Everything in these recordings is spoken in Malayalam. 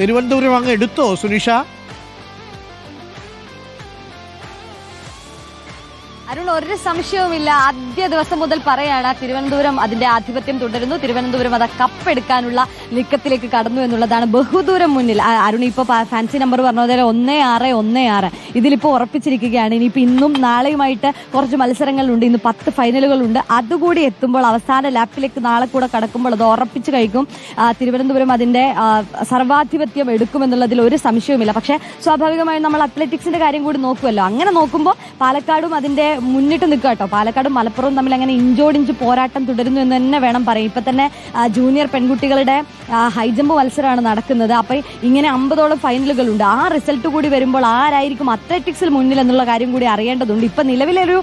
തിരുവനന്തപുരം അങ്ങ് എടുത്തോ സുനിഷ? അരുൺ ഒരു സംശയവുമില്ല. ആദ്യ ദിവസം മുതൽ പറയാണ് തിരുവനന്തപുരം അതിന്റെ ആധിപത്യം തുടരുന്നു. തിരുവനന്തപുരം അത് കപ്പെടുക്കാനുള്ള നീക്കത്തിലേക്ക് കടന്നു എന്നുള്ളതാണ് ബഹുദൂരം മുന്നിൽ. അരുൺ ഇപ്പൊ ഫാൻസി നമ്പർ പറഞ്ഞ പോലെ ഒന്നേ ആറ് ഒന്നേ ആറ്. ഇതിലിപ്പോ ഉറപ്പിച്ചിരിക്കുകയാണ് ഇനിയിപ്പോ ഇന്നും നാളെയുമായിട്ട് കുറച്ച് മത്സരങ്ങളുണ്ട്. ഇന്ന് പത്ത് ഫൈനലുകളുണ്ട്. അതുകൂടി എത്തുമ്പോൾ അവസാന ലാപ്പിലേക്ക് നാളെ കൂടെ കടക്കുമ്പോൾ അത് ഉറപ്പിച്ച് കഴിക്കും. തിരുവനന്തപുരം അതിന്റെ സർവാധിപത്യം എടുക്കുമെന്നുള്ളതിൽ ഒരു സംശയവുമില്ല. പക്ഷേ സ്വാഭാവികമായും നമ്മൾ അത്ലറ്റിക്സിന്റെ കാര്യം കൂടി നോക്കുമല്ലോ. അങ്ങനെ നോക്കുമ്പോൾ പാലക്കാടും അതിന്റെ മുന്നിട്ട് നിൽക്കുക കേട്ടോ. പാലക്കാടും മലപ്പുറവും തമ്മിൽ അങ്ങനെ ഇഞ്ചോടിഞ്ച് പോരാട്ടം തുടരുന്നു എന്ന് തന്നെ വേണം പറയാം ഇപ്പൊ തന്നെ ജൂനിയർ പെൺകുട്ടികളുടെ ഹൈജമ്പ് മത്സരമാണ് നടക്കുന്നത്. അപ്പൊ ഇങ്ങനെ അമ്പതോളം ഫൈനലുകളുണ്ട് ആ റിസൾട്ട് കൂടി വരുമ്പോൾ ആരായിരിക്കും അത്ലറ്റിക്സിൽ മുന്നിൽ എന്നുള്ള കാര്യം കൂടി അറിയേണ്ടതുണ്ട്. ഇപ്പൊ നിലവിലെ ഒരു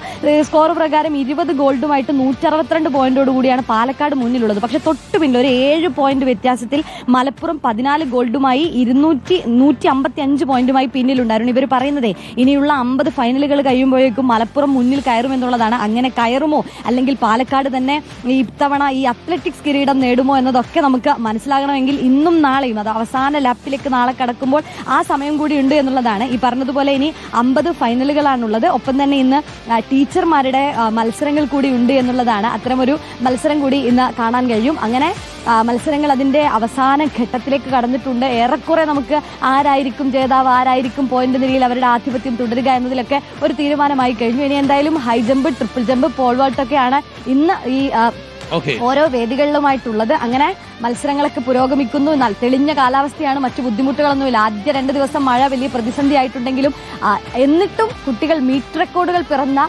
സ്കോർ പ്രകാരം ഇരുപത് ഗോൾഡുമായിട്ട് നൂറ്ററുപത്തിരണ്ട് പോയിന്റോട് കൂടിയാണ് പാലക്കാട് മുന്നിലുള്ളത്. പക്ഷെ തൊട്ടു പിന്നിൽ ഒരു ഏഴ് പോയിന്റ് വ്യത്യാസത്തിൽ മലപ്പുറം പതിനാല് ഗോൾഡുമായി ഇരുന്നൂറ്റി നൂറ്റി അമ്പത്തി അഞ്ച് പോയിന്റുമായി പിന്നിലുണ്ടായിരുന്നു. ഇവർ പറയുന്നതേ ഇനിയുള്ള അമ്പത് ഫൈനലുകൾ കഴിയുമ്പോഴേക്കും മലപ്പുറം മുന്നിൽ കയറുമെന്നുള്ളതാണ്. അങ്ങനെ കയറുമോ? അല്ലെങ്കിൽ പാലക്കാട് തന്നെ ഈ ഇത്തവണ ഈ അത്ലറ്റിക്സ് കിരീടം നേടുമോ എന്നതൊക്കെ നമുക്ക് മനസ്സിലാകണമെങ്കിൽ ഇന്നും നാളെയും അത് അവസാന ലാപ്പിലേക്ക് നാളെ കടക്കുമ്പോൾ ആ സമയം കൂടി ഉണ്ട് എന്നുള്ളതാണ്. ഈ പറഞ്ഞതുപോലെ ഇനി അമ്പത് ഫൈനലുകളാണുള്ളത്. ഒപ്പം തന്നെ ഇന്ന് ടീച്ചർമാരുടെ മത്സരങ്ങൾ കൂടി ഉണ്ട് എന്നുള്ളതാണ്. അത്തരമൊരു മത്സരം കൂടി ഇന്ന് കാണാൻ കഴിയും. അങ്ങനെ മത്സരങ്ങൾ അതിന്റെ അവസാന ഘട്ടത്തിലേക്ക് കടന്നിട്ടുണ്ട്. ഏറെക്കുറെ നമുക്ക് ആരായിരിക്കും ജേതാവ് ആരായിരിക്കും പോയിന്റ് നിലയിൽ അവരുടെ ആധിപത്യം തുടരുക എന്നതിലൊക്കെ ഒരു തീരുമാനമായി കഴിഞ്ഞു. ഇനി എന്തായാലും high jump triple jump pole വാൾട്ടൊക്കെയാണ് ഇന്ന് ഈ ഓരോ വേദികളിലുമായിട്ടുള്ളത്. അങ്ങനെ മത്സരങ്ങളൊക്കെ പുരോഗമിക്കുന്നു. എന്നാൽ തെളിഞ്ഞ കാലാവസ്ഥയാണ് മറ്റു ബുദ്ധിമുട്ടുകളൊന്നുമില്ല. ആദ്യ രണ്ട് ദിവസം മഴ വലിയ പ്രതിസന്ധി ആയിട്ടുണ്ടെങ്കിലും എന്നിട്ടും കുട്ടികൾ മീറ്റ് റെക്കോർഡുകൾ പിറന്ന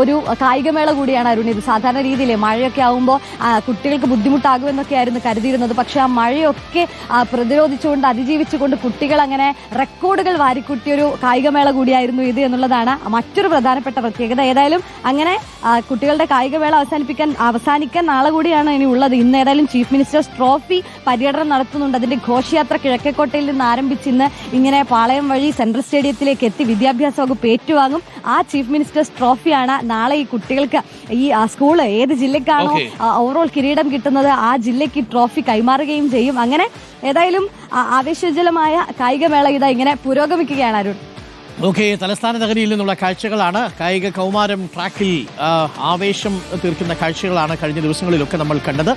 ഒരു കായികമേള കൂടിയാണ് അരുൺ ഇത് സാധാരണ രീതിയിൽ മഴയൊക്കെ ആകുമ്പോൾ കുട്ടികൾക്ക് ബുദ്ധിമുട്ടാകുമെന്നൊക്കെ ആയിരുന്നു കരുതിയിരുന്നത്. പക്ഷേ ആ മഴയൊക്കെ പ്രതിരോധിച്ചുകൊണ്ട് അതിജീവിച്ചുകൊണ്ട് കുട്ടികൾ അങ്ങനെ റെക്കോർഡുകൾ വാരിക്കൂട്ടിയൊരു കായികമേള കൂടിയായിരുന്നു ഇത് എന്നുള്ളതാണ് മറ്റൊരു പ്രധാനപ്പെട്ട പ്രത്യേകത. ഏതായാലും അങ്ങനെ കുട്ടികളുടെ കായികമേള അവസാനിപ്പിക്കാൻ അവസാനിക്കാൻ നാളെ കൂടിയാണ് ഇനി ഉള്ളത്. ഇന്ന് ഏതായാലും ചീഫ് മിനിസ്റ്റേഴ്സ് ട്രോഫി പര്യടനം നടത്തുന്നുണ്ട്. അതിന്റെ ഘോഷയാത്ര കിഴക്കേക്കോട്ടയിൽ നിന്ന് ആരംഭിച്ച് ഇന്ന് ഇങ്ങനെ പാളയം വഴി സെൻട്രൽ സ്റ്റേഡിയത്തിലേക്ക് എത്തി വിദ്യാഭ്യാസ വകുപ്പ് ഏറ്റുവാങ്ങും. ആ ചീഫ് മിനിസ്റ്റേഴ്സ് ട്രോഫിയാണ് നാളെ ഈ കുട്ടികൾക്ക് ഈ സ്കൂൾ സ്കൂൾ ഏത് ജില്ലക്കാണോ ഓവറോൾ കിരീടം കിട്ടുന്നത് ആ ജില്ലയ്ക്ക് ട്രോഫി കൈമാറുകയും ചെയ്യും. അങ്ങനെ ഏതായാലും ആ, ആവേശോജ്വലമായ കായികമേള ഇതാ ഇങ്ങനെ പുരോഗമിക്കുകയാണ് അരുൺ. ഓക്കെ തലസ്ഥാന നഗരിയിൽ നിന്നുള്ള കാഴ്ചകളാണ്. കായിക കൗമാരം ട്രാക്കിൽ ആവേശം തീർക്കുന്ന കാഴ്ചകളാണ് കഴിഞ്ഞ ദിവസങ്ങളിലൊക്കെ നമ്മൾ കണ്ടത്.